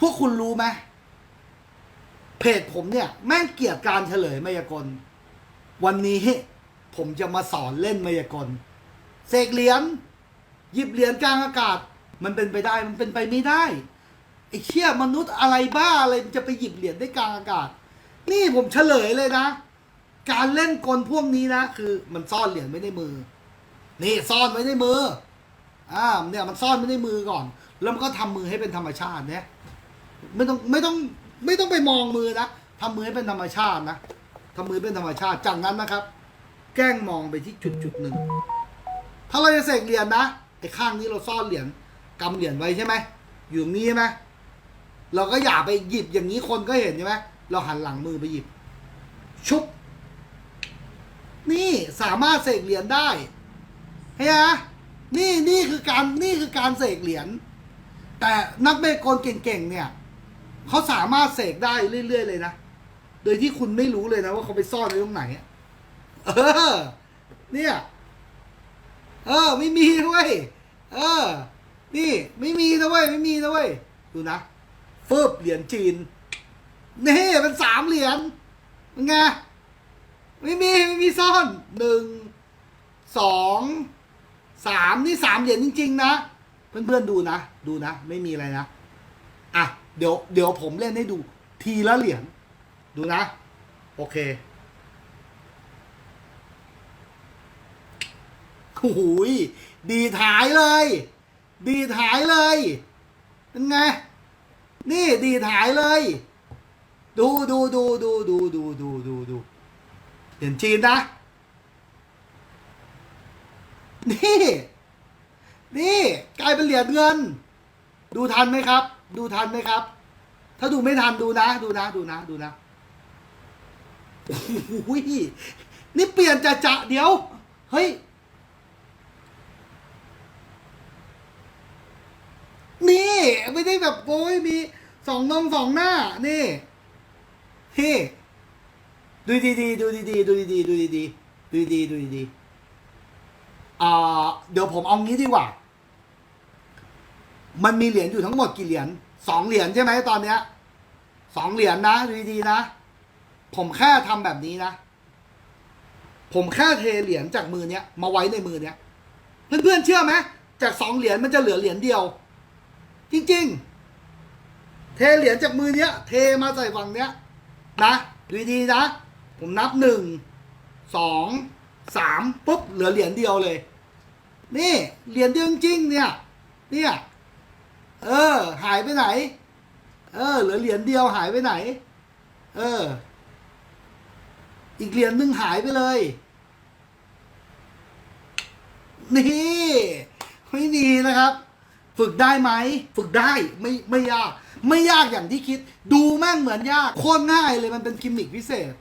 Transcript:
พวกคุณรู้ไหมเพจผมเนี่ย แม่งเกลียดการเฉลยมายากล วันนี้ผมจะมาสอนเล่นมายากลเสกเหรียญหยิบเหรียญกลางอากาศ มันเป็นไปได้มันเป็นไปไม่ได้ไอ้เชี่ยมนุษย์อะไรบ้าอะไรจะไปหยิบเหรียญได้กลางอากาศ นี่ผมเฉลยเลยนะ การเล่นกลพวกนี้นะ คือมันซ่อนเหรียญไว้ในมือ นี่ซ่อนไว้ในมืออ่าเนี่ยมันซ่อนไว้ในมือก่อน แล้วมันก็ทำมือให้เป็นธรรมชาติเนี่ย ไม่ต้องไม่ต้องไม่ต้องไปมองมือนะทำมือเป็นธรรมชาตินะทำมือเป็นธรรมชาติจากนั้นนะครับ แกล้งมองไปที่จุดจุดหนึ่งถ้าเราจะเสกเหรียญนะไอ้ข้างนี้เราซ่อนเหรียญกำเหรียญไว้ใช่ไหมอยู่นี้ใช่ไหมเราก็อย่าไปหยิบอย่างนี้คนก็เห็นใช่ไหมเราหันหลังมือไปหยิบ ชุบ นี่สามารถเสกเหรียญได้เฮ้ยนะนี่นี่คือการนี่คือการเสกเหรียญแต่นักเบกลเก่งๆเนี่ย เขาสามารถเสกได้เรื่อยๆเลยนะ โดยที่คุณไม่รู้เลยนะว่าเขาไปซ่อนไว้ตรงไหนอะเออ เนี่ย เออ ไม่มีด้วยเออ นี่ ไม่มีนะเว้ย ไม่มีนะเว้ย ดูนะฟืบเหรียญจีน นี่เป็นสามเหรียญเป็นไง ไม่มี ไม่มีซ่อน หนึ่ง สอง สาม นี่สามเหรียญจริง ๆ นะ เพื่อนๆดูนะ ดูนะ ไม่มีอะไรนะ อะเดี๋ยวเดี๋ยวผมเล่นให้ดู ทีละเหรียญดูนะ โอเคโอ้โหยดีถ่ายเลย ดีถ่ายเลยเป็นไง นี่ดีถ่ายเลย ดูดูดูดูดูดูดูดูดูเหรียญจีนนะ นี่ นี่ กลายเป็นเหรียญเงิน ดูทันไหมครับ ดูทันไหมครับ ถ้าดูไม่ทันดูนะ ดูนะ ดูนะ ดูนะโอ้โหนี่เปลี่ยนจะจะเดี๋ยว เฮ้ย นี่ไม่ได้แบบโอ้ยมีสองนงสองหน้า นี่นี่ดูดีๆดูดีๆดูดีๆดูดีๆดูดีดูดีๆอ่าเดี๋ยวผมเอางี้ดีกว่า มันมีเหรียญอยู่ทั้งหมดกี่เหรียญสองเหรียญใช่ไหมตอนเนี้ยสองเหรียญนะดูดีๆนะ ผมแค่ทำแบบนี้นะ ผมแค่เทเหรียญจากมือเนี้ย มาไว้ในมือเนี้ย เพื่อนๆเชื่อไหมจากสองเหรียญมันจะเหลือเหรียญเดียว จริงๆ เทเหรียญจากมือเนี้ย เทมาใส่ฝั่งเนี้ยนะดูดีๆนะ ผมนับหนึ่งสองสามปุ๊บเหลือเหรียญเดียวเลย นี่เหรียญเดียวจริงๆเนี่ย เนี่ย เออ หายไปไหน เออ เหลือเหรียญเดียวหายไปไหน เออ อีกเหรียญหนึ่งหายไปเลย นี่ไม่มีนะครับ ฝึกได้ไหม ฝึกได้ไม่ไม่ยาก ไม่ยากอย่างที่คิด ดูแม่งเหมือนยาก โคตรง่ายเลยมันเป็นกิมมิคพิเศษ